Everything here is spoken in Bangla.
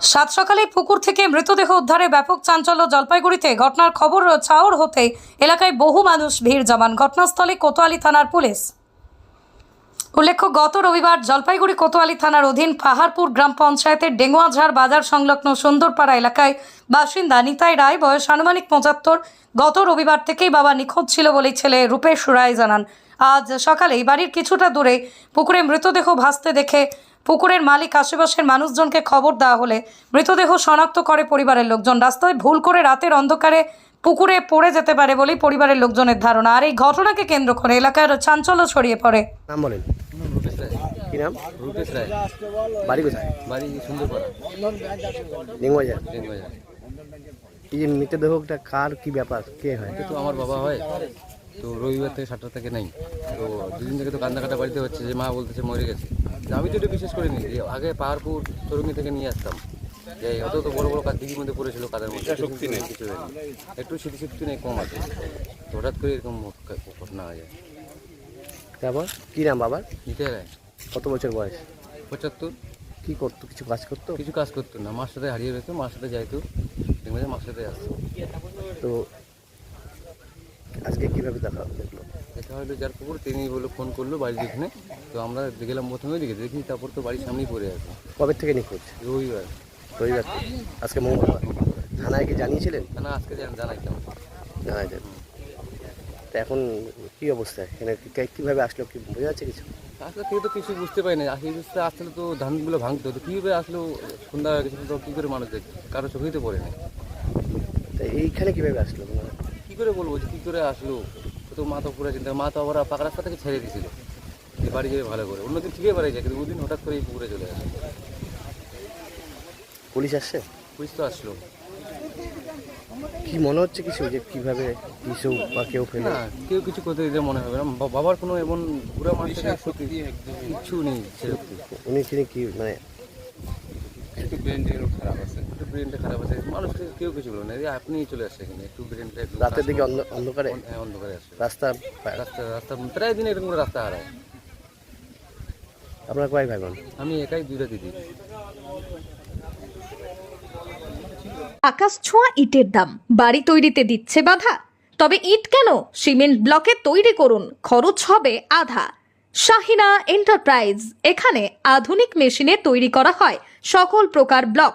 সাত সকালে পুকুর থেকে মৃতদেহ উদ্ধারে ব্যাপক চাঞ্চল্য জলপাইগুড়িতে। ঘটনার খবর ছাওর হতে এলাকায় বহু মানুষ ভিড় জমান। ঘটনাস্থলে কোতোয়ালি থানার পুলিশ। উল্লেখ্য, গত রবিবার জলপাইগুড়ি কোতোয়ালি থানার অধীন পাহাড়পুর গ্রাম পঞ্চায়েতের ডেঙ্গুয়াঝাড় বাজার সংলগ্ন সুন্দরপাড়া এলাকায় বাসিন্দা নিতাই রায়, বয়স আনুমানিক পঁচাত্তর, গত রবিবার থেকেই বাবা নিখোঁজ ছিল বলেই ছেলে রূপেশ রায় জানান। আজ সকালেই বাড়ির কিছুটা দূরে পুকুরে মৃতদেহ ভাসতে দেখে পুকুরের মালিক আশেপাশের মানুষজনকে খবর দেওয়া হলে মৃতদেহ শনাক্ত করে পরিবারের লোকজন। রাস্তায় ভুল করে রাতের অন্ধকারে পুকুরে পড়ে যেতে পারে বলেই পরিবারের লোকজনের ধারণা। আর এই ঘটনাকে কেন্দ্র করে এলাকার চাঞ্চল্য ছড়িয়ে পড়ে। নাম বলেন। কি নাম? রূপেশ রায়। বাড়ি কোথায়? বাড়ি সুন্দরপাড়া। ডিঙ্গবাজার ডেঙ্গুবাজার এই যে মৃতদেহটা কার কি ব্যাপার? কে হয়? তো আমার বাবা হয়। তো রবিবার থেকে সাতটা থেকে নেই। তো দুদিন থেকে তো কান্দা কাটা বাড়িতে হচ্ছে যে মা বলতেছে মরে গেছে। আমি তো এটা বিশেষ করিনি যে আগে পাহাড়পুর তরুণী থেকে নিয়ে আসতাম। যে অত তো বড় বড় কাজ দিঘির মধ্যে পড়েছিল কাদের মধ্যে। শক্তি নেই। কিছু হয়নি একটু স্মৃতি শক্তি নেই কম আছে। তো হঠাৎ করে এরকম ঘটনা হয়ে যায়। তারপর? কি নাম বাবার? নিতে রায় কত বছর বয়স? পঁচাত্তর। কী করতো? কিছু কাজ করতো? কিছু কাজ করতো না। মার সাথে হারিয়ে রয়েছে মার সাথে যাইতো। ডেঙ্গুবাজার মার সাথে আসতো। তো আজকে কীভাবে দেখা দেখল। দেখা হলো যার পুকুর তিনি বলে ফোন করল বাড়ির এখানে। তো আমরা গেলাম প্রথমে দিকে দেখি তারপর তো বাড়ির সামনেই পড়ে আছে। কবে থেকে নিখোঁজ? রবিবার। রবিবার আজকে মঙ্গলবার? থানায় কি জানিয়েছিলেন? না আজকে জান- জানাই কেমন জানাই দেন তা এখন কি অবস্থা? এখানে কীভাবে আসলো? কি বোঝা যাচ্ছে কিছু? আসলে কেউ তো কিছু বুঝতে পারি না। আসলে বুঝতে আসলে তো ধানগুলো ভাঙতো। তো কীভাবে আসলো? সন্ধ্যা তো কী করে মানুষ দেখছে? কারও চোখেই তো পড়ে না। তা এইখানে কীভাবে আসলো? মানে করে বলব যে কী করে আসলো? তো মা তো পুরো চিন্তা মা তো আবার পাকা রাস্তা থেকে ছেড়ে দিয়েছিল যে বাড়ি যাবে ভালো করে। অন্যদিন ঠিকই বাড়ি যায় কিন্তু ওদিন হঠাৎ করে এই পুকুরে চলে আসে। পুলিশ আসছে? পুলিশ তো আসলো। কি মনে হচ্ছে কিছু যে কীভাবে কিছু বা কেউ ফেলে? না কেউ কিছু করতে দিতে মনে হবে না। বাবার কোনো এমন পুরো মানুষের সত্যি কিচ্ছু নেই সেরকম। উনি কি মানে একটু ব্রেনটা খারাপ আছে। ব্রেনটা খারাপ আছে মানুষ কেউ কিছু বলে না। চলে আসছে এখানে একটু ব্রেনটা একটু রাতের দিকে অন্ধকারে হ্যাঁ অন্ধকারে আসছে রাস্তা রাস্তা রাস্তা প্রায় দিন এরকম করে রাস্তা হারায়। আপনার কয় ভাই বোন? আমি একাই দুইটা দিদি। আকাশ ছোঁয়া ইটের দাম। বাড়ি তৈরিতে দিচ্ছে বাধা। তবে ইট কেন? সিমেন্ট ব্লকে তৈরি করুন। খরচ হবে আধা। শাহিনা এন্টারপ্রাইজ। এখানে আধুনিক মেশিনে তৈরি করা হয়। সকল প্রকার ব্লক।